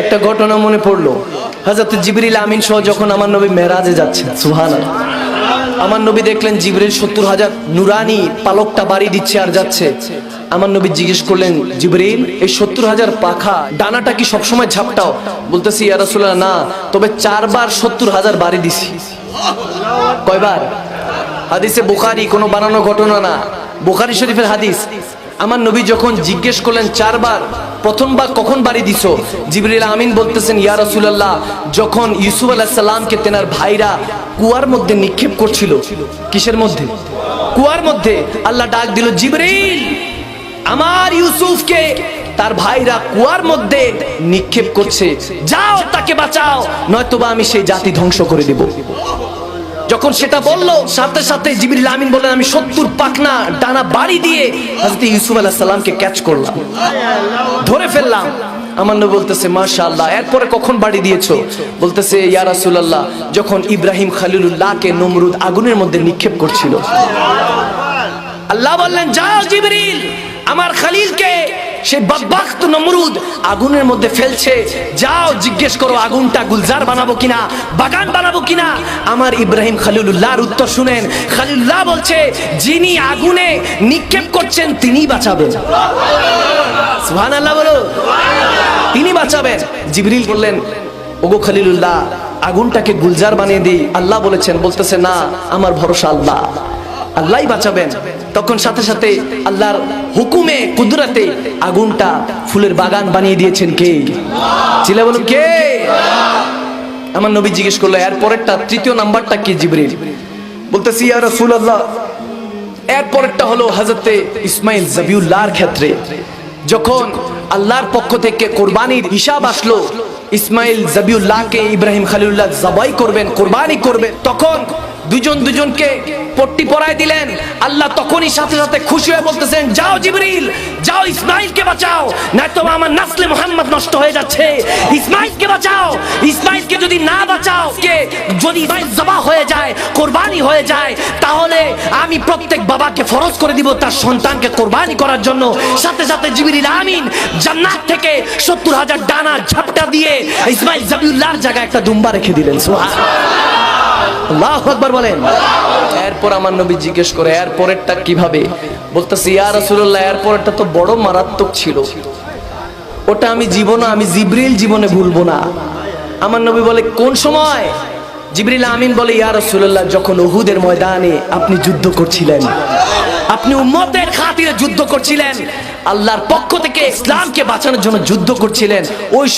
একটা ঘটনা মনে পড়ল। হাজরত জিবরিল আমিন সহ যখন আমার নবী মেরাজে যাচ্ছেন সুহান আমার নবী দেখলেন জিবরিল সত্তর হাজার নুরানি পালকটা বাড়ি দিচ্ছে আর যাচ্ছে। আমার নবী জিজ্ঞেস করলেন, জিবরিল, এই সত্তর হাজার পাখা ডানাটা কি সবসময় ঝাপটাও? বলতেছি, ইয়া রাসূলুল্লাহ, না, তবে চারবার সত্তর হাজার বাড়ি দিছি। কয়বার? হাদিসে বুখারি, কোনো বানানো ঘটনা না। বুখারি শরীফের হাদিস আমার নবী যখন জিজ্ঞেস করলেন, চারবার? প্রথমবার কখন বাড়ি দিছো? জিবরিল আমিন বলতেছেন, ইয়া রাসূলুল্লাহ, যখন ইউসুফ আলাইহিস সালামকে তেনার ভাইরা কুয়ার মধ্যে নিক্ষেপ করছিল। কিসের মধ্যে? কুয়ার মধ্যে। আল্লাহ ডাক দিল, জিবরিল, আমার ইউসুফকে তার ভাইরা কুয়ার মধ্যে নিক্ষেপ করছে। যাও, তাকে বাঁচাও, নয়তোবা আমি সেই জাতি ধ্বংস করে দেব। যখন সেটা বলল, সাথে সাথে জিবরিল আমিন বললেন, আমি সত্তর পাখনা ডানা বাড়ি দিয়ে হযরত ইউসুফ আলাইহিস সালামকে ক্যাচ করলাম। ধরে ফেললাম। আমার নবী বলতেছে, মাশাআল্লাহ, এরপরে কখন বাড়ি দিয়েছ? বলতেছে, ইয়া রাসূলুল্লাহ, যখন ইব্রাহিম খলিলুল্লাহকে নমরুদ আগুনের মধ্যে নিক্ষেপ করছিল। আল্লাহ বললেন, যাও জিবরিল, আমার খালিলকে সে বাব্বাক্ত নমরুদ আগুনের মধ্যে ফেলছে। যাও, জিজ্ঞেস করো, আগুনটা গুলজার বানাবো কিনা, বাগান বানাবো কিনা? আমার ইব্রাহিম খালিলুল্লাহর উত্তর শুনেন। খালিলুল্লাহ বলছে, যিনি আগুনে নিক্ষেপ করছেন তিনি বাঁচাবেন। সুহান আল্লাহ বলো। তিনি বাঁচাবেন। জিবরিল বললেন, ওগো খালিলুল্লাহ, আগুনটাকে গুলজার বানিয়ে দিই। আল্লাহ বলেছেন, বলতেছে, না, আমার ভরসা আল্লাহ। আল্লাহই বাঁচাবেন। তখন সাথে সাথে আল্লাহর হুকুমে, কুদরাতে আগুনটা ফুলের বাগান বানিয়ে দিয়েছেন কে? চিলে বলুন, কে? আমার নবী জিজ্ঞেস করল, এর পরেরটা, তৃতীয় নাম্বারটা কি, জিবরিল? বলতেছি, ইয়া রাসূলুল্লাহ, এর পরেরটা হলো হযরতে ইসমাইল জাবিউল্লাহর ক্ষেত্রে। যখন আল্লাহর পক্ষ থেকে কোরবানির হিসাব আসলো, ইসমাইল জাবিউল্লাহকে ইব্রাহিম খালিলুল্লাহ জবাই করবেন, কোরবানি করবেন, তখন দুজন দুজনকে পট্টি পরায় দিলেন। আল্লাহ তখনই সাথে সাথে খুশি হয়ে বলতেছেন, যাও জিবরিল, যাও ইসমাইলকে বাঁচাও না তো আমার নাসলে মোহাম্মদ নষ্ট হয়ে যাচ্ছে। ইসমাইলকে বাঁচাও ইসমাইলকে যদি না বাঁচাও, কে যদি ইসমাইল জবা হয়ে যায়, কোরবানি হয়ে যায়, তাহলে আমি প্রত্যেক বাবাকে ফরজ করে দিব, তার সন্তানকে কোরবানি করার জন্য। সাথে সাথে জিবরিল আমিন জান্নাত থেকে সত্তর হাজার ডানা ঝাপটা দিয়ে ইসমাইল জাবিউল্লাহর জায়গায় একটা দুম্বা রেখে দিলেন সুবহান আল্লাহ আকবার বলেন। এরপর আমার নবী জিজ্ঞেস করে এর পরেরটা কীভাবে? বলতেছি, ইয়া রাসূলুল্লাহ এর পরেরটা তো বড় মারাত্মক ছিল। ওটা আমি জীবনে, আমি জিবরিল জীবনে ভুলবো না। আমার নবী বলে, কোন সময়? জিবরিল আমিন বলে, ইয়া রাসূলুল্লাহ, যখন উহুদের ময়দানে আপনি যুদ্ধ করছিলেন, আপনি উম্মতের খাতিরে যুদ্ধ করছিলেন, আল্লাহর পক্ষ থেকে ইসলামকে বাঁচানোর জন্য যুদ্ধ করছিলেন, ওই